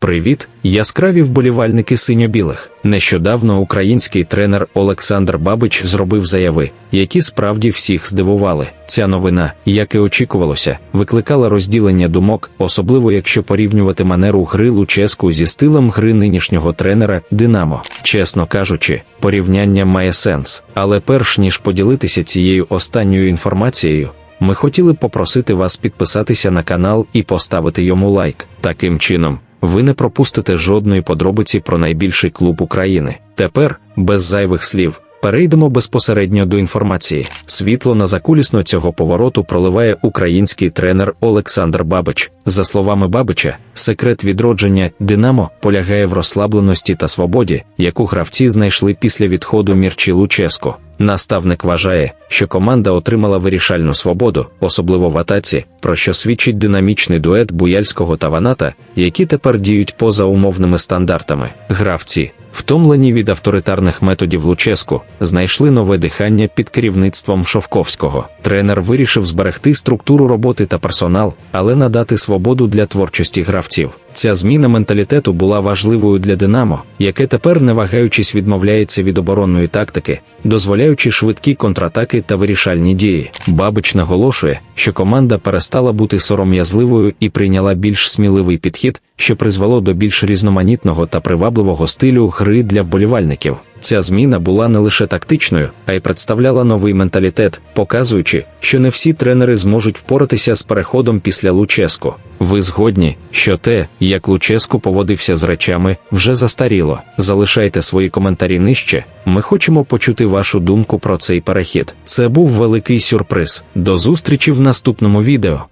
Привіт, яскраві вболівальники синьо-білих. Нещодавно український тренер Олександр Бабич зробив заяви, які справді всіх здивували. Ця новина, як і очікувалося, викликала розділення думок, особливо якщо порівнювати манеру гри Луческу зі стилем гри нинішнього тренера Динамо. Чесно кажучи, порівняння має сенс. Але перш ніж поділитися цією останньою інформацією, ми хотіли попросити вас підписатися на канал і поставити йому лайк. Таким чином, ви не пропустите жодної подробиці про найбільший клуб України. Тепер, без зайвих слів, перейдемо безпосередньо до інформації. Світло на закулісно цього повороту проливає український тренер Олександр Бабич. За словами Бабича, секрет відродження Динамо полягає в розслабленості та свободі, яку гравці знайшли після відходу Мірчі Луческо. Наставник вважає, що команда отримала вирішальну свободу, особливо в атаці, про що свідчить динамічний дует Буяльського та Ваната, які тепер діють поза умовними стандартами. Гравці, втомлені від авторитарних методів Луческу, знайшли нове дихання під керівництвом Шовковського. Тренер вирішив зберегти структуру роботи та персонал, але надати свободу для творчості гравців. Ця зміна менталітету була важливою для Динамо, яке тепер, не вагаючись, відмовляється від оборонної тактики, дозволяючи швидкі контратаки та вирішальні дії. Бабич наголошує, що команда перестала бути сором'язливою і прийняла більш сміливий підхід, що призвело до більш різноманітного та привабливого стилю гри для вболівальників. Ця зміна була не лише тактичною, а й представляла новий менталітет, показуючи, що не всі тренери зможуть впоратися з переходом після Луческо. Ви згодні, що те, як Луческо поводився з речами, вже застаріло. Залишайте свої коментарі нижче. Ми хочемо почути вашу думку про цей перехід. Це був великий сюрприз. До зустрічі в наступному відео.